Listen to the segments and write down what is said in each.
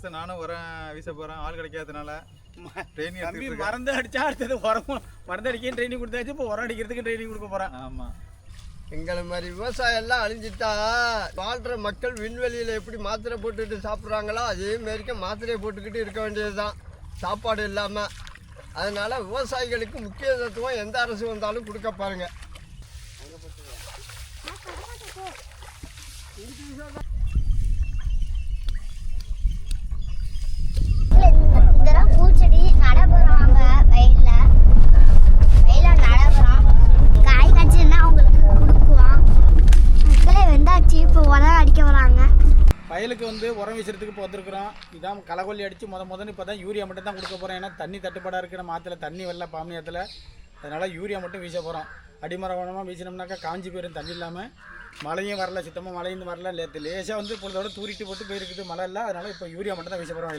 வருஷம் நானும் உரம் வீச போறேன். ஆள் கிடைக்காதனால ட்ரைனிங் தம்பி எடுத்துட்டு இருக்கேன். மருந்து அடிச்சா அடுத்தது உரம் மருந்து அடிக்க ட்ரைனிங் கொடுத்தாச்சு. இப்போ உரம் அடிக்கிறதுக்கு ட்ரைனிங் கொடுக்க போகிறேன் ஆமா. எங்களை மாதிரி விவசாயம் எல்லாம் அழிஞ்சிட்டா வாழ்கிற மக்கள் விண்வெளியில் எப்படி மாத்திரை போட்டுட்டு சாப்பிட்றாங்களோ அதே மாதிரிக்க மாத்திரையை போட்டுக்கிட்டு இருக்க வேண்டியதுதான். சாப்பாடு இல்லாமல் அதனால விவசாயிகளுக்கு முக்கியத்துவம் எந்த அரசு வந்தாலும் கொடுக்க பாருங்க இதெல்லாம் பூச்செடி நட போகிறோம் வயலில் வயலில் நட போகிறோம் காய் காய்ச்சின்னா அவங்களுக்கு கொடுக்குவோம் மக்களே வெந்தாச்சு இப்போ உரம் அடிக்க வராங்க வயலுக்கு வந்து உரம் வீசுறதுக்கு இப்போ வந்திருக்கிறோம். இதான் களைக்கொல்லி அடித்து முத முதன்னு இப்போ தான் யூரியா மட்டும் தான் கொடுக்க போகிறோம் ஏன்னா தண்ணி தட்டுப்பாடாக இருக்கிற மாத்துல தண்ணி வரல பாமியத்தில். அதனால் யூரியா மட்டும் வீச போகிறோம் அடிமரவனமாக வீசினோம்னாக்கா காஞ்சி போயிடும் தண்ணி இல்லாமல் மழையும் வரல சுத்தமாக மழையும் வரல லேத்து லேசாக வந்து பொழுதோட தூரிட்டு போட்டு போயிருக்குது மழை இல்லை அதனால் இப்போ யூரியா மட்டும் தான் வீச போகிறோம்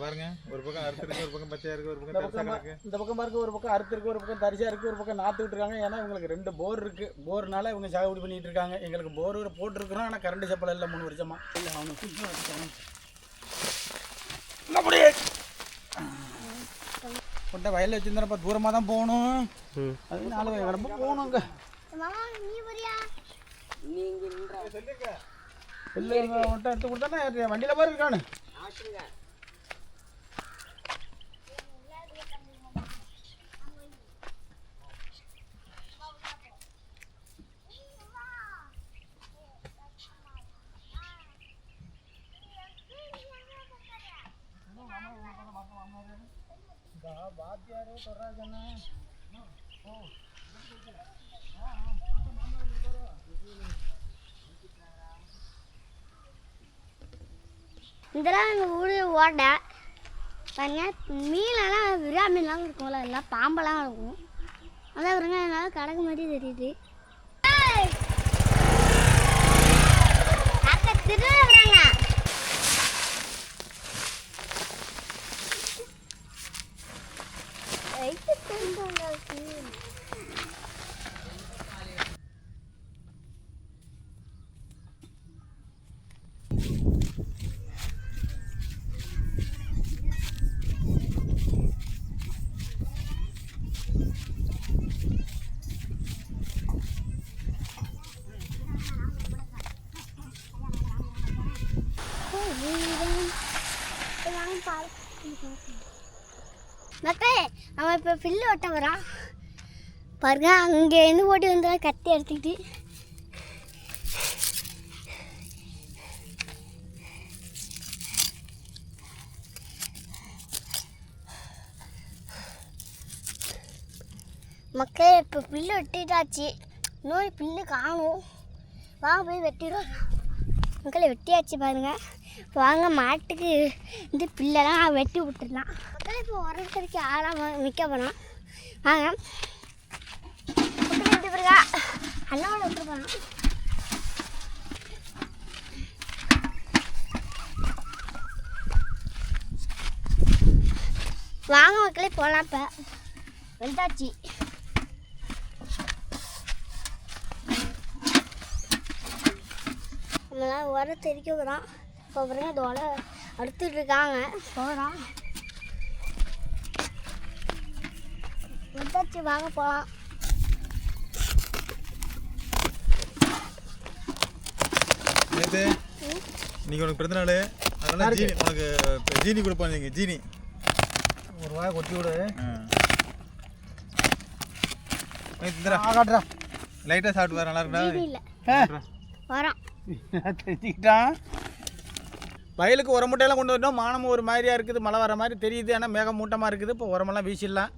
பாருங்க. ஒரு பக்கம் அறுத்து இருக்கு ஒரு பக்கம் பச்சையா இருக்கு ஒரு பக்கம் பக்கம் தரிசா பா- இருக்கு. இந்த பக்கம் பாருங்க ஒரு பக்கம் அறுத்து இருக்கு ஒரு பக்கம் தரிசா இருக்கு ஒரு பக்கம் நாற்று விட்டுருக்காங்க. ஏன்னா இவங்களுக்கு ரெண்டு போர் இருக்கு. போர்னால இவங்க சாகுபடி பண்ணிட்டு இருக்காங்க. எங்களுக்கு போர் போட்டுருக்குறோம் ஆனால் கரண்ட் சப்பளம் இல்லை மூணு வருஷமா. இல்லை அப்படி கொண்ட வயலில் வச்சிருந்தப்ப தூரமாக தான் போகணும். அது நாலு வயல் கிடப்பு போகணுங்க. மாமா நீ வரியா இல்லை மட்டும் எடுத்து கொடுத்தானே வண்டியில் பாரு இருக்கானு வாத்தியாரு தொடராஜண்ணா இதெல்லாம் எங்கள் ஊர் ஓடை. பாருங்க மீனெல்லாம் விரா மீன்லாம் இருக்கும்ல எல்லாம் பாம்பெல்லாம் இருக்கும். அதான் பாருங்க என்னால் கடக்கு மாதிரி தெரியுது. அக்கா, மக்களே அவன் இப்போ பில்லு ஓட்ட வரோம் பாருங்க அங்கே இருந்து ஓட்டி வந்தா கத்தி எடுத்துக்கிட்டு. மக்களே இப்போ பில்லு வெட்டிட்டாச்சு இன்னொரு பில்லு காணும். வாங்க போய் வெட்டிடும் மக்களை வெட்டியாச்சு பாருங்கள் வாங்க மாட்டுக்கு இந்த பில்லெல்லாம் வெட்டி விட்டுடலாம். மக்களே இப்போ உரத்துக்கு ஆளாக நிற்க போகிறோம் வாங்க. விட்டு பிறகா அண்ணாவோட விட்டு போகிறோம் வாங்க மக்களே போகலாம் இப்போ. வந்தாச்சு. நம்மளாம் உரம் தெரிக்க போகிறோம் இப்போ பாருங்க அதோட அறுத்துட்டு இருக்காங்க போகிறோம் வந்தாச்சு வாங்க போகலாம் நேத்து இன்னைக்கு உனக்கு பிறந்த நாள். அதனால ஜீனி உனக்கு ஜீனி கொடுப்போம் நீங்க ஜீனி. ஒரு வாய் கொட்டி விடு. இந்தரா ஆகாட்ரா லைட்டா சாப்பிட்டு வர நல்லா ஜீனி இருக்கா வரோம் தெரிஞ்சுக்கிட்டான். வயலுக்கு உரம் மூட்டையெல்லாம் கொண்டு வரணும். மானமும் ஒரு மாதிரியா இருக்குது. மழை வர மாதிரி தெரியுது. ஆனால் மேகம் மூட்டமாக இருக்குது. இப்போ உரமெல்லாம் வீசிடலாம்.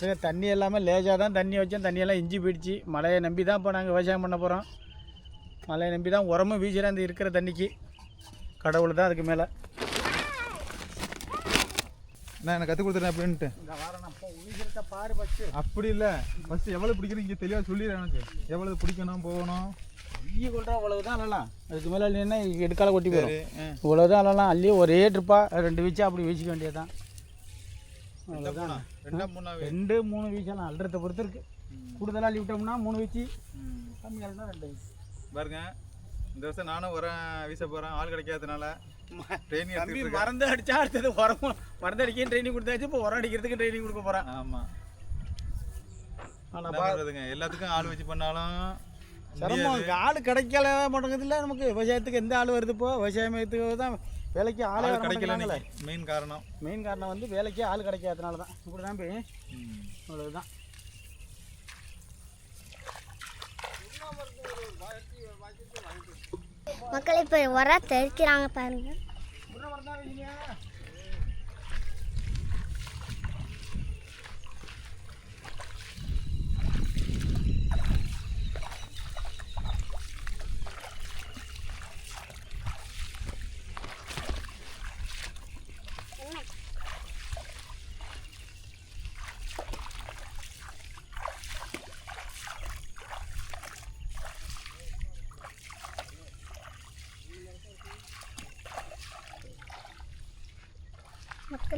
சரி தண்ணி எல்லாமே லேஜாக தான் தண்ணி வச்சோம். தண்ணியெல்லாம் இஞ்சி போயிடுச்சு மழையை நம்பி தான் இப்போ நாங்கள் விவசாயம் பண்ண போகிறோம் மழையை நம்பி தான் உரமும் வீசுகிறேன் அந்த இருக்கிற தண்ணிக்கு. கடவுள் தான் அதுக்கு மேலே. நான் எனக்கு கற்றுக் கொடுத்துறேன் அப்படின்ட்டு. அப்படி இல்லை. ஃபஸ்ட்டு எவ்வளோ பிடிக்கணும் இங்கே தெளிவாக சொல்லிடுறேன் எனக்கு. எவ்வளவு பிடிக்கணும் போகணும்? ஈ கொள்றா அவ்வளவு தான் அழலாம் அதுக்கு மேலே இல்லைன்னா எடுக்கால கொட்டி போயிடும் சரி ஆ. இவ்வளோ தான் அழலாம் அள்ளி ஒரே ட்ரிப்பாக ரெண்டு வீச்சா அப்படி வீசிக்க வேண்டியது தான் ரெண்டா மூணா வீச்செல்லாம் அல்றதை பொறுத்து இருக்கு. கூடுதலாக அள்ளி விட்டோம்னா மூணு வீச்சு. கம்மியாக ரெண்டு வீச்சு. பாருங்க இந்த வருஷம் நானும் உரம் வீச போகிறேன் ஆள் கிடைக்காதனால ட்ரைனிங் தம்பி மருந்து அடிச்சா அடுத்தது உரம் மருந்து அடிக்க ட்ரைனிங் கொடுத்தாச்சு. இப்போ உரம் அடிக்கிறதுக்கு ட்ரைனிங் கொடுக்க போகிறேன் ஆமா. ஆனால் பண்றதுங்க? எல்லாத்துக்கும் ஆள் வச்சு பண்ணாலும் சிரமம். ஆள் கிடைக்கல மாட்டேங்குதுல்ல நமக்கு. விவசாயத்துக்கு எந்த ஆள் வருது இப்போ? விவசாயத்துக்கு தான் வேலைக்கு ஆளே கிடைக்கல மெயின் காரணம். மெயின் காரணம் வந்து வேலைக்கு ஆள் கிடைக்காதனால தான். இப்படி தான் போய் ம். அவ்வளோதான் மக்கள் இப்போ உரம் தெளிக்கிறாங்க பாருங்க.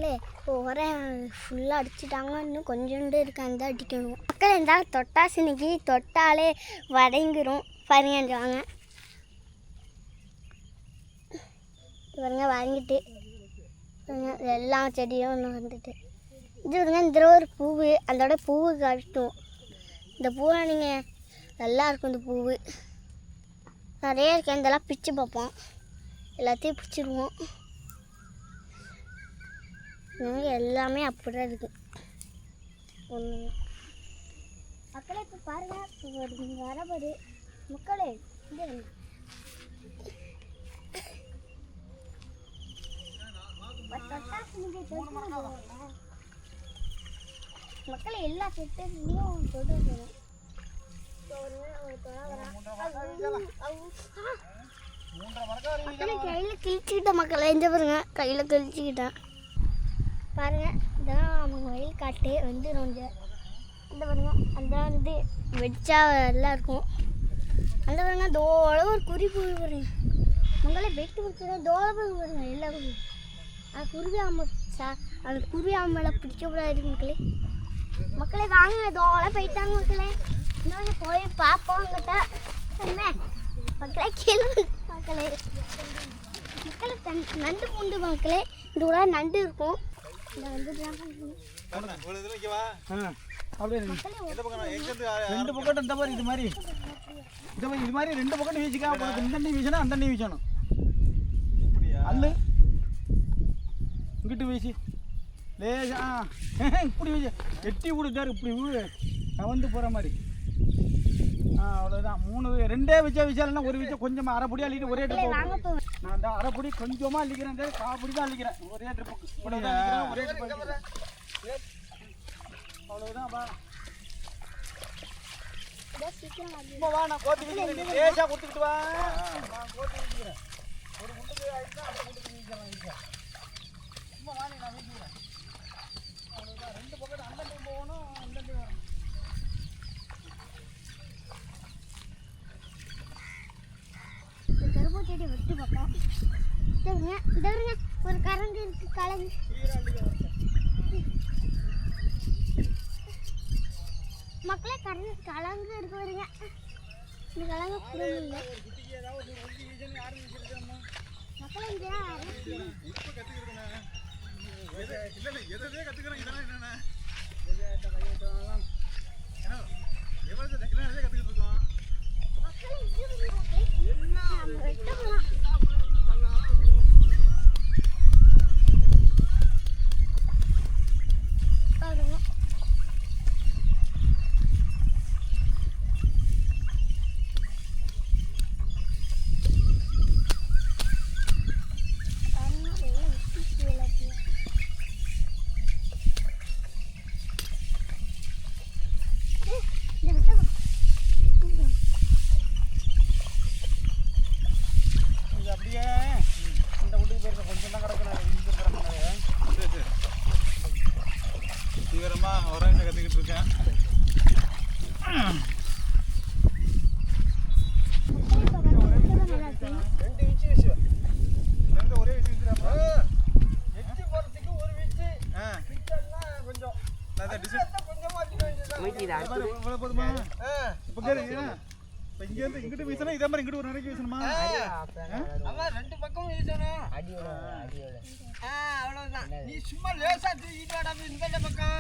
மக்களே உரம் ஃபுல்லாக அடிச்சிட்டாங்க. இன்னும் கொஞ்சோண்டு இருக்காங்க அடிக்கணும். மக்கள் இருந்தாலும் தொட்டாசு இன்னைக்கு தொட்டாலே வதங்கிரும். பாருங்க வாங்க. பாருங்க வாங்கிட்டு. எல்லா செடியும் ஒன்று வந்துட்டு. இது பாருங்க இந்த ஒரு பூவு. அதோட பூவு கட்டும் இந்த பூவை நீங்கள் நல்லா இருக்கும் இந்த பூவு. நிறைய இருக்கு இதெல்லாம் பிச்சு பார்ப்போம். எல்லாத்தையும் பிடிச்சிருவோம் எல்லாமே அப்படிதான் இருக்கு. ஒன்று மக்களை இப்போ பாருங்கள் இப்போ ஒரு வரபடு. மக்களே இங்க மக்களை எல்லா செட்டுலையும் தொட்டு போகணும் கையில் கிழிச்சுக்கிட்டேன் மக்களை. எந்த பாருங்க கையில் கிழிச்சுக்கிட்டேன். பாருங்கள் இதெல்லாம் அவங்க வயல் காட்டு வந்து கொஞ்சம் இந்த பாருங்க அந்த வந்து வெடிச்சா எல்லாம் இருக்கும். அந்த பாருங்க தோளவு ஒரு குறி போய் பாருங்க. உங்களே வெட்டு கொடுத்துருங்க தோளை போய் பாருங்க எல்லா குருவி. அது குருவி ஆமை சா அந்த குருவி ஆமையில பிடிக்க கூடாது மக்களே. மக்களே வாங்க தோளை போயிட்டாங்க மக்களே. இன்னொன்று போய் பார்ப்போம் கிட்ட என்ன? மக்களே கீழே மக்களே. மக்களே நண்டு பூண்டு மக்களே. இந்த கூட நண்டு இருக்கும். அப்படியே ரெண்டு பக்கம் இந்த மாதிரி இது மாதிரி. இந்த மாதிரி இது மாதிரி ரெண்டு பக்கம் வீசிக்கா உனக்கு இந்த அண்ணி வீசணும் அந்த அண்ணி வீசணும். இப்படியா? அல்லு இங்கிட்டு வீசி. லேசா. ஆ இப்படி வீசி. எட்டி கொடுத்தாரு இப்படி வீடு. கவந்து போகிற மாதிரி. அவ்வளோதான் மூணு ரெண்டே வச்சா வீசாலன்னா ஒரு வீச்சா கொஞ்சமாக அரைப்படி அள்ளிட்டு ஒரே ட்ரிப் நான் அந்த அரைப்படி கொஞ்சமாக அள்ளிக்கிறேன் காப்படி தான் அள்ளிக்கிறேன். ஒரே ட்ரிப்பு இப்படி தான் அள்ளிக்கிறேன் ஒரே ட்ரிப் அவ்வளோதான் வா வா நான் லேசாக கொடுத்துக்கிட்டு வா. ஒரு முட்டுக்கு ஆயிடுச்சா சும்மா வா நீ நான் வீசிக்கிறேன் அவ்வளோதான் ரெண்டு பக்கம் அந்த டைம் போகணும் இந்த டைம் வரணும் இந்த கரும்பு செடி வெட்டி பார்ப்போம் ஒரு கரண்ட் இருக்கு கலங்கு மக்களே கரண்ட் கலங்கு இருக்கு வருங்க இந்த கலங்கு புரியல மக்களே இங்கே இப்ப கத்துக்கிறேன் இதெல்லாம் என்னென்ன எவ்வளவு கத்துக்கிட்டு இருக்கோம் மக்களே வருங்க மக்களே. நம்ம வெட்ட போலாம் பாருங்க பாருங்க, எல்லாம் வெட்டிச்சு எல்லாத்தையும். ஏய், இதை விட்டு வா. கொஞ்சம் அப்படியே இந்த வீட்டுக்கு போயிருக்க கொஞ்சம் தான் கிடக்கணும் இங்கே கிடக்கணும் சரி சரி தீவிரமா உரம் கத்துக்கிட்டு இருக்கேன் ரெண்டு வீச்சு வீசு ரெண்டு ஒரே விஷயம் எட்டி போகிறதுக்கு ஒரு வீச்சு ஆ வீச்சா கொஞ்சம் நான் டிசைன் கொஞ்சமாக வச்சுக்க வேண்டியது இவ்வளவு போதுமா? இப்போ கேளு இப்போ இங்க இருந்து இங்கிட்டு வீசணும் இதே மாதிரி இங்கிட்டு ஒரு நாளைக்கு வீசணுமா? ஆமா ரெண்டு பக்கமும் வீசணும். ஆ அவ்வளவுதான். நீ சும்மா லேசா தூக்கிட்டு வாடா இந்த பக்கம்.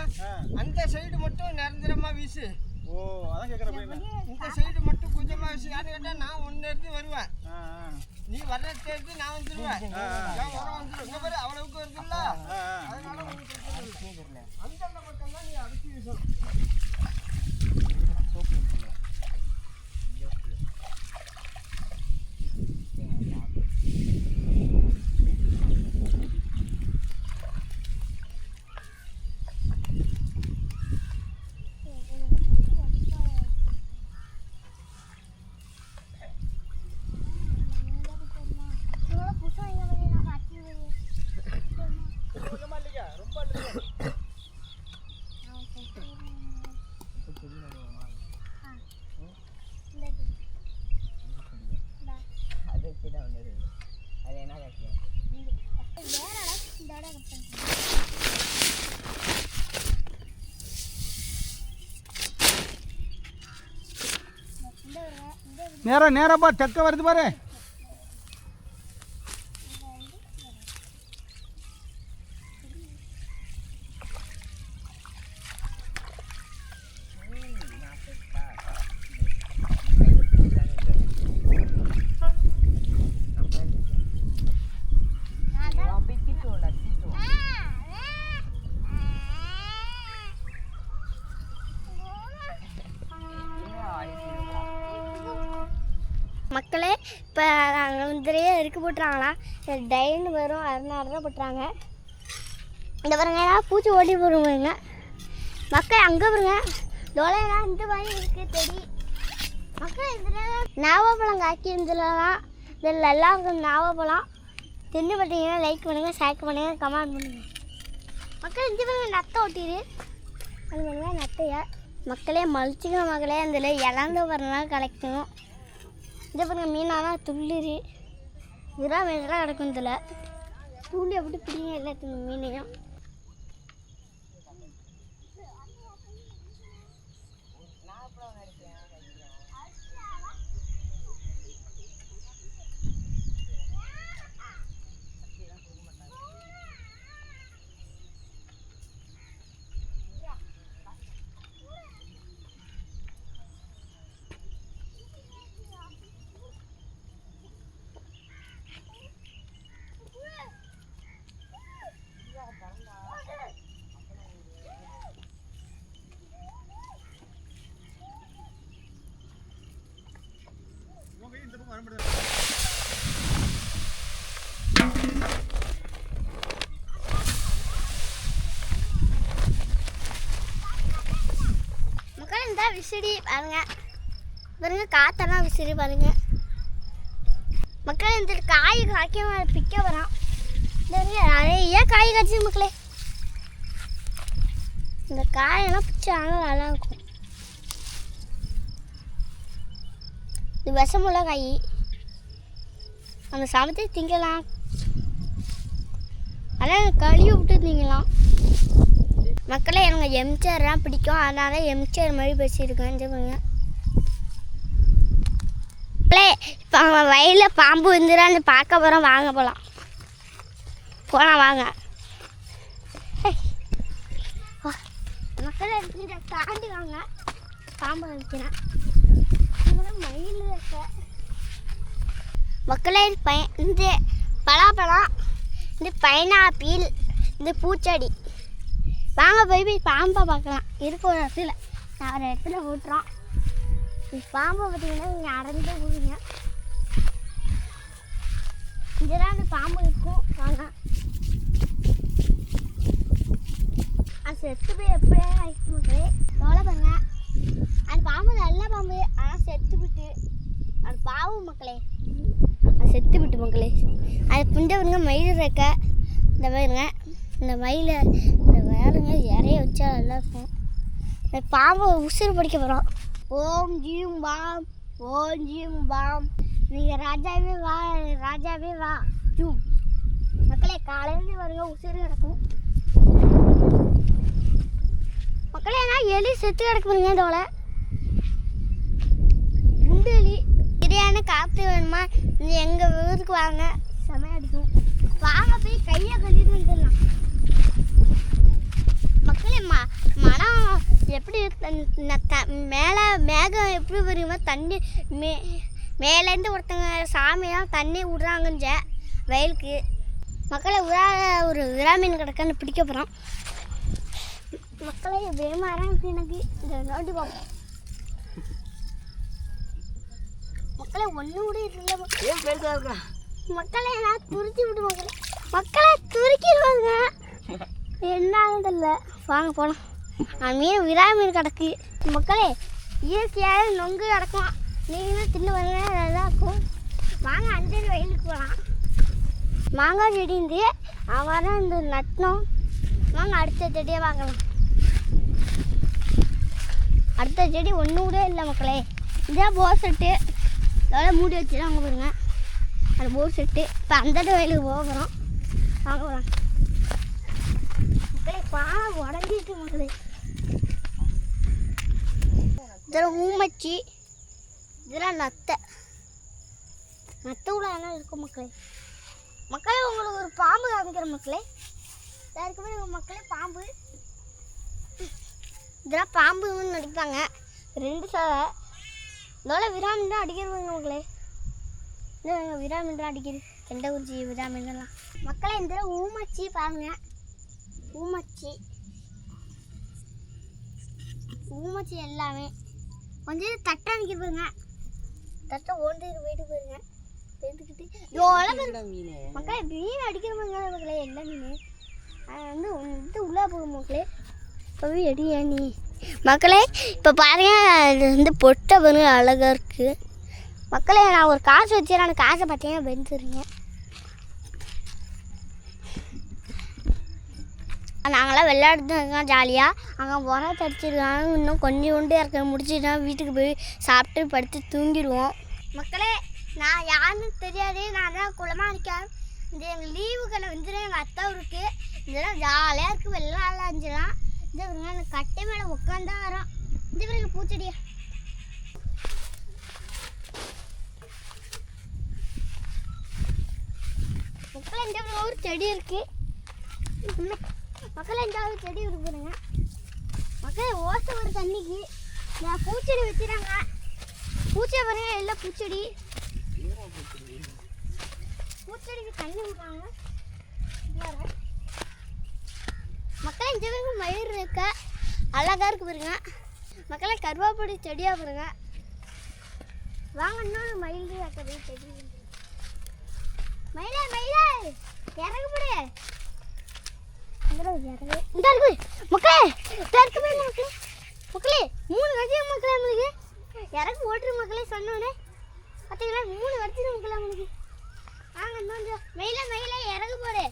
அந்த சைடு மட்டும் நிரந்தரமா வீசு. ஓ அதான் கேட்குறேன் இந்த சைடு மட்டும் கொஞ்சமா வீசு. யாரு கேட்டா நான் ஒன்னு எடுத்து வருவேன். நீ வர்ற எடுத்து நான் வந்துருவேன். உரம் வந்துரும்? இங்க பாரு அவ்வளவுக்கு வருதுல்ல. அதனால. அந்தந்த பக்கம் தான் நீ அடிச்சு வீசணும். நேரா பா தெக்க வருது பாரு மக்களே இப்போ நாங்கள் வந்துலேயே இருக்கு போட்டுறாங்களா? டைன்னு வரும் அதனால தான் போட்டுறாங்க. இந்த பாருங்க ஏதாவது பூச்சி ஓடி போடுவாங்க மக்கள் அங்கே பாருங்க. தொலைலாம் இந்த மாதிரி இருக்கு செடி மக்கள் இதில் நாவப்பழம் காய்க்கி இருந்துலாம் இதில் எல்லாம் நாவப்பழம் தின்னு பார்த்தீங்கன்னா லைக் பண்ணுங்கள் ஷேர் பண்ணுங்கள் கமெண்ட் பண்ணுங்கள் மக்கள் இந்த பாருங்க நத்தை ஒட்டிடு அது பாருங்க நத்தைய. மக்களே மலிச்சிக்கிற மக்களே அதில் இழந்து வரலாம் கிடைக்கும் இந்த பாருங்க மீனாலாம் துள்ளுரு இதெல்லாம் இதெல்லாம் கிடக்கும் இதில். தூண்டி அப்படி பிடிங்க எல்லாத்துக்கும் மீனையும் இந்த பக்கம் வர முடியாது மக்கள் இந்த விசிறி பாருங்க. பாருங்க காத்தெல்லாம் விசிறி பாருங்க. மக்கள் இந்த காய் காய்க்க பிக்க வரான் நிறைய காய் காய்ச்சி மக்களே. இந்த காயெல்லாம் பிடிச்சி ஆனால் நல்லா இருக்கும். இது விஷமுள்ள காய். அந்த சமத்தை திங்கலாம். ஆனால் கழுவி விட்டு திங்கலாம் மக்களே எனக்கு எம்ஜிஆர்லாம் பிடிக்கும். அதனால எம்ஜிஆர் மாதிரி பேசியிருக்கேன் இந்த மக்களே இப்போ அவன் வயலில் பாம்பு வந்துடான்னு பார்க்க போகிறோம் வாங்க போகலாம் போகலாம் வாங்க. மக்களை வா. மக்களே இதை தாண்டி வாங்க. பாம்பு வைக்கிறேன் மயில் இருக்க. மக்களே பய இந்த பலாப்பழம் இந்த பைனாப்பிள் இந்த பூச்செடி. வாங்க போய் போய் பாம்பை பார்க்கலாம். இருக்க ஒரு இடத்துல நான் ஒரு இடத்துல விட்டுறோம் பாம்பை பார்த்தீங்கன்னா இங்கே அடைஞ்சு போடுங்க இதெல்லாம் அந்த பாம்பு இருக்கும் வாங்க. அது செத்து போய் எப்படியே ஆயிடுச்சு மக்களே. கவலை பாருங்க. அந்த பாம்பு நல்ல பாம்பு. ஆனால் செத்து விட்டு அது பாவம் மக்களே. அது செத்து விட்டு மக்களே. அது புண்ட விடுங்க மயில் இருக்க இந்த பாருங்க. இந்த மயில இந்த வேலைங்க இறைய வச்சா நல்லா இருக்கும். இந்த பாம்பை உசுறு படிக்க போகிறோம் ஓம் ஜீம் பாம் ஓம் ஜீம் பாம். நீங்கள் ராஜாவே வா ராஜாவே வா. ஜூம். மக்களே காலையிலேருந்து வருங்க உசுறு கிடக்கும். மக்களே நான் எலி செத்து கிடக்கு பாருங்க இதோட குண்டு எலி. நீ எங்கள் ஊருக்கு வாங்க. செமையா அடிக்கும் வாங்க போய் கையை கட்டிட்டு வந்துடலாம். மக்களே ம மனம் எப்படி மேலே மேகம் எப்படி வருமா தண்ணி மே மேலேருந்து ஒருத்தங்க சாமியாக தண்ணி விட்றாங்கஞ்ச வயலுக்கு. மக்களை உரா ஒரு விரா மீன் கிடக்கான்னு பிடிக்க போகிறோம் மக்களே வேமாறான் எனக்கு. இந்த நோண்டி பார்ப்போம் மக்களே ஒன்று கூட இல்லை மக்களை. நான் துருத்தி விடு மக்களே. மக்களை துருக்கிடுவாங்க. என்ன ஆகுதில்ல வாங்க போகலாம் நான் மீன் விரா மீன் கிடக்கு. மக்களே இயற்கையாக நொங்கு கிடக்கும்? நீங்களும் தின்னு வருங்க நல்லா இருக்கும். வாங்க அந்த வயலுக்கு போகலாம் மாங்காய் செடி இருந்து அவன் இந்த நட்டணும் வாங்க அடுத்த செடியை வாங்கலாம். அடுத்த செடி ஒன்று கூட இல்லை மக்களே. இதான் போர் செட்டு இதோட மூடி வச்சுருவாங்க பாருங்க. அது போர் செட்டு இப்போ அந்த வயலுக்கு போக போகிறோம் வாங்க போகலாம் பானை உடஞ்சிட்டு மக்களே இதில் ஊமச்சி இதெல்லாம் நத்தை. நத்தை கூட ஆனால் இருக்கும் மக்களே. மக்களே உங்களுக்கு ஒரு பாம்பு காமிக்கிற மக்களே. யாருக்குமே மக்களே பாம்பு. இதெல்லாம் பாம்புன்னு நடிப்பாங்க. ரெண்டு சாவை. இதோட விராமின் தான் அடிக்கிறவங்க மக்களே. இல்லை விராமின் தான் அடிக்கிறது கெண்ட குறிச்சி விராமின்லாம் மக்களே இந்த ஊமச்சி பாருங்க. ஊமச்சி. ஊமச்சி எல்லாமே. கொஞ்சம் தட்டை பாருங்க தட்டை ஓண்டு போயிட்டு போயிருங்க. மக்களே மீன் அடிக்கிற மாதிரி மக்களே எல்லா மீன்? அது வந்து இது உள்ளே போகும் மக்களே. போய் எடியா நீ மக்களே இப்போ பாருங்க இது வந்து பொட்டை பாருங்க அழகாக இருக்குது மக்களே நான் ஒரு காசு வச்சுறேன் அந்த காசை பார்த்தீங்கன்னா வெந்துருங்க நாங்களாம் விளையாடுறது ஜாலியாக அங்கே உரம் தடிச்சிருக்காங்க. இன்னும் கொஞ்சம் உண்டு இருக்க முடிச்சுட்டா வீட்டுக்கு போய் சாப்பிட்டு படுத்து தூங்கிடுவோம். மக்களே நான் யாருன்னு தெரியாது. நான் தான் குளமாக இருக்கேன். இந்த எங்கள் லீவுகளை வந்துடும் எங்கள் அத்தை இருக்கு இதெல்லாம் ஜாலியாக இருக்குது வெள்ளாலாம் அஞ்சலாம் இந்த பிறகு அந்த கட்டை மேலே உட்காந்தா வரோம். இந்த பிறகு பூச்செடியா. மக்களே இந்த ஒரு செடி இருக்குது மக்களே எந்தாவது செடி விட்டு பாருங்க மக்கள் ஓசை ஒரு தண்ணிக்கு. நான் பூச்செடி வச்சுறாங்க பூச்சை பாருங்க எல்லாம் பூச்செடி. பூச்செடிக்கு தண்ணி விடுறாங்க மக்களை இந்த பாருங்க மயில் இருக்க. அழகா இருக்கு பாருங்க. மக்களை கருவாப்பொடி செடியாக பாருங்க. வாங்க இன்னொரு மயில் இருக்குது செடி. மயிலே மயிலே இறகு இந்த இறகு இந்த இருக்கு. மக்களே இந்த மக்களே. மக்களே மூணு வருஷம் மக்களே நம்மளுக்கு? இறகு ஓட்டுற மக்களே சொன்னோன்னே பார்த்தீங்களா மூணு வருஷம் மக்களே நம்மளுக்கு. வாங்க இன்னும் மயில மயில இறகு போடு.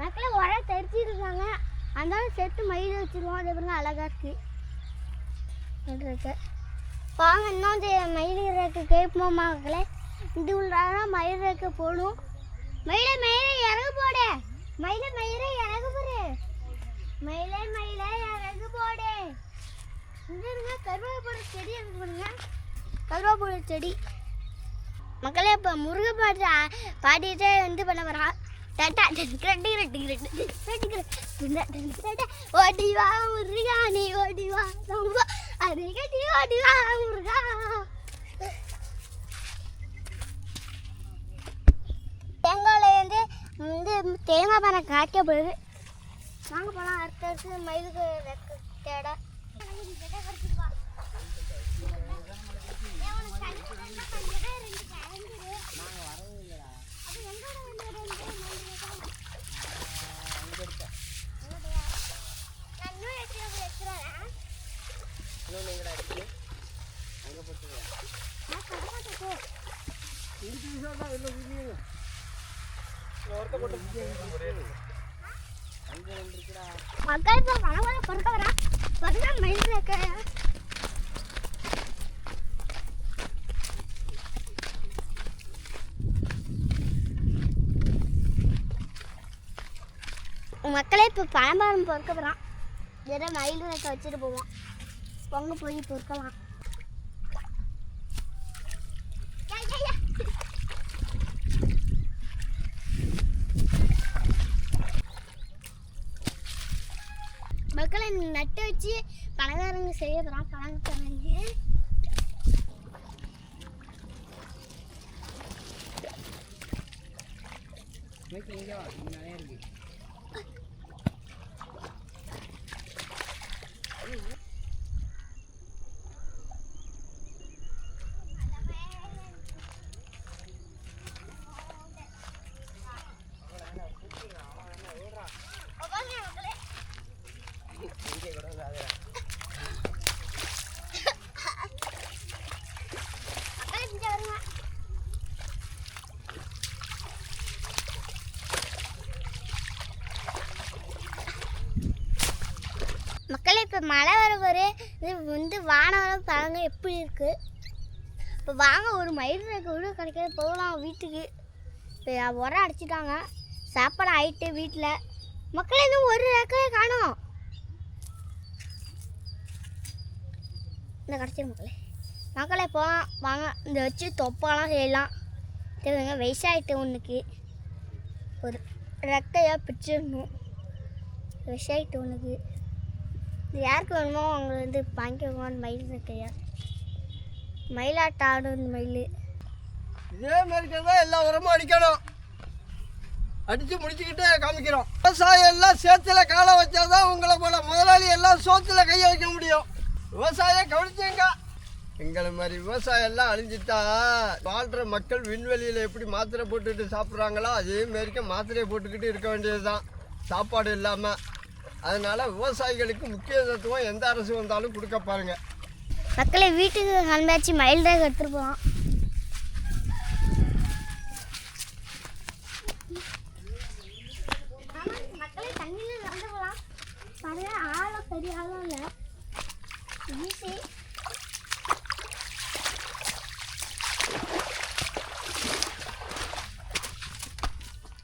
மக்களே உரம் தெரிச்சிருக்காங்க அதனால செட்டு மயில் வச்சிருவோம். அது பாருங்க அழகாக இருக்குது வாங்க இன்னும் இந்த மயில் இறக்கு கேட்போமா மக்களே? இது உள்ளார மயில் இறக்க போடும். மயிலை மயில. போடு மயில மயில இறகு போடு மயில மயில இறகு போடு இங்க இருங்க கருவேப்பிலை செடி எனக்கு பண்ணுங்க கருவேப்பிலை செடி மக்களே இப்போ முருகை பாட்டு பாடிட்டே வந்து பண்ண வரா டாட்டா ரெண்டு ரெண்டு ரெண்டு ரெண்டு ரெண்டு வா முருகா நீ ஓடி வா ரொம்ப அது கட்டி முருகா வந்து தேங்காய் பானை காய்க்க போகுது. வாங்க போகலாம் அடுத்த அடுத்து மயிலுக்கு ரெக்க தேட. மக்கள் இப்போ மனவள பொறுக்க வரா பொறுக்க மயில் இருக்க மக்களே இப்போ பழம்பாரம் பொறுக்க போகிறான் எதை மயில் ரெக்க வச்சுட்டு போவோம் பொங்க போய் பொறுக்கலாம். தட்டை வச்சு பலகாரங்க செய்ய போகிறான் பணக்காரங்க இருக்குது இங்கே வருங்க மக்களே இப்போ மழை வர ஒரு இது வந்து வானம் பாருங்க எப்படி இருக்கு. இப்போ வாங்க ஒரு மயில் ரேக்க கூட கிடைக்காது போகலாம் வீட்டுக்கு. இப்போ உரம் அடிச்சிட்டாங்க. சாப்பாடு ஆயிட்டு வீட்டில் மக்கள் இன்னும் ஒரு ரேக்கையே காணும். இந்த கிடச்சிரு மக்களே. மக்களே போகலாம் வாங்க. இந்த வச்சு தொப்பெல்லாம் செய்யலாம். தெரியுங்க வயசாகிட்டு ஒன்றுக்கு ஒரு ரெக்கையாக பிடிச்சிடணும் வயசாயிட்டு ஒன்றுக்கு யாருக்கு வேணுமோ அவங்க வந்து வாங்கிக்கோங்க மயில் இருக்கையா மயிலாட்டம் ஆடும் மயில். இதே மாதிரி தான் எல்லா உரமும் அடிக்கணும். அடித்து முடிச்சுக்கிட்டே காமிக்கிறோம். விவசாயம் எல்லாம் சேத்துல காலை வச்சாதான் உங்களை போல முதலாளி எல்லாம் சோத்துல கையை வைக்க முடியும். விவசாயம் கவனிச்சுங்க. எங்களை மாதிரி விவசாயம் எல்லாம் அழிஞ்சிட்டா வாழ்கிற மக்கள் விண்வெளியில் எப்படி மாத்திரை போட்டுக்கிட்டு சாப்பிட்றாங்களோ அதே மாரிக்க மாத்திரையை போட்டுக்கிட்டு இருக்க வேண்டியது தான் சாப்பாடு இல்லாமல் அதனால் விவசாயிகளுக்கு முக்கியத்துவம் எந்த அரசு வந்தாலும் கொடுக்க பாருங்கள் மக்களை வீட்டுக்கு கிளம்பியாச்சு மயில் ரேக் எடுத்துகிட்டு போகலாம் தண்ணியில் நடந்து போகலாம் பாருங்கள் ஆழம் பெரிய ஆழம் இல்லை. ஈஸி